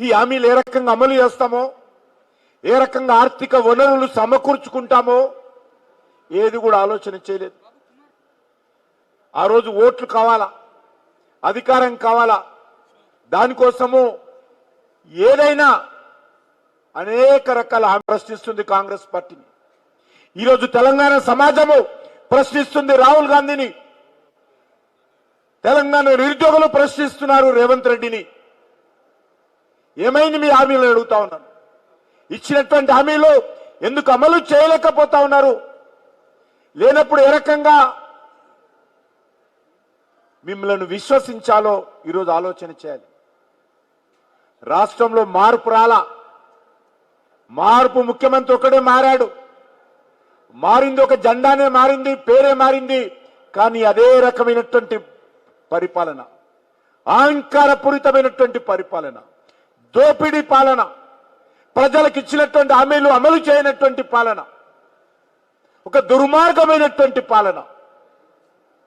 ఈ హామీలు ఏ రకంగా అమలు చేస్తామో ఏ రకంగా ఆర్థిక వనరులు సమకూర్చుకుంటామో ఏది కూడా ఆలోచన చేయలేదు. ఆ రోజు ఓట్లు కావాలా? అధికారం కావాలా? దానికోసము ఏదైనా అనేక రకాల హామీ ప్రశ్నిస్తుంది కాంగ్రెస్ పార్టీని. ఈరోజు తెలంగాణ సమాజము ప్రశ్నిస్తుంది రాహుల్ గాంధీని. తెలంగాణ నిరుద్యోగులు ప్రశ్నిస్తున్నారు రేవంత్ రెడ్డిని. ఏమైంది మీ హామీలు అడుగుతా ఉన్నాను. ఇచ్చినటువంటి హామీలు ఎందుకు అమలు చేయలేకపోతా ఉన్నారు? లేనప్పుడు ఏ రకంగా మిమ్మల్ని విశ్వసించాలో ఈరోజు ఆలోచన చేయాలి. రాష్ట్రంలో మార్పు రాలా. మార్పు ముఖ్యమంత్రి ఒకడే మారాడు. మారింది ఒక జెండానే మారింది పేరే మారింది కానీ అదే రకమైనటువంటి పరిపాలన. అహంకారపూరితమైనటువంటి పరిపాలన. దోపిడీ పాలన. ప్రజలకు ఇచ్చినటువంటి హామీలు అమలు చేయనటువంటి పాలన. ఒక దుర్మార్గమైనటువంటి పాలన.